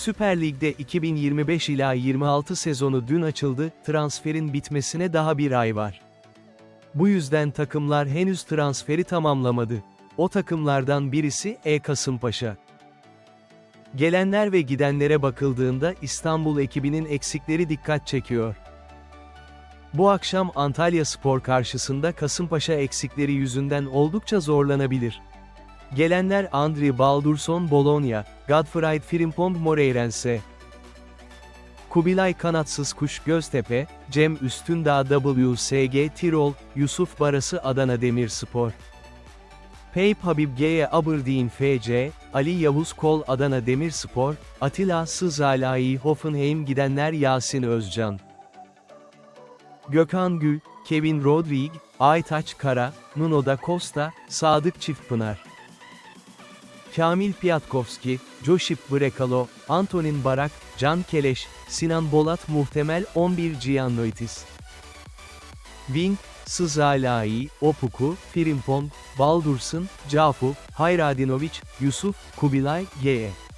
Süper Lig'de 2025 ila 26 sezonu dün açıldı, transferin bitmesine daha bir ay var. Bu yüzden takımlar henüz transferi tamamlamadı. O takımlardan birisi E Kasımpaşa. Gelenler ve gidenlere bakıldığında İstanbul ekibinin eksikleri dikkat çekiyor. Bu akşam Antalya Spor karşısında Kasımpaşa eksikleri yüzünden oldukça zorlanabilir. Gelenler Andri Baldurson Bologna, Godfried Frimpong Moreirense, Kubilay Kanatsız Kuş Göztepe, Cem Üstündağ WSG Tirol, Yusuf Barası Adana Demirspor. Peyp Habib G'ye Aberdeen FC, Ali Yavuz Kol Adana Demirspor, Atilla Sızalai Hoffenheim gidenler Yasin Özcan. Gökhan Gül, Kevin Rodrigue, Aytaç Kara, Nuno da Costa, Sadık Çiftpınar. Kamil Piatkovski, Josip Brekalo, Antonin Barak, Can Keleş, Sinan Bolat muhtemel 11 Giannoitis. Wing, Sızalai, Opuku, Frimpong, Baldursun, Cafu, Hayradinovic, Yusuf, Kubilay, G.E.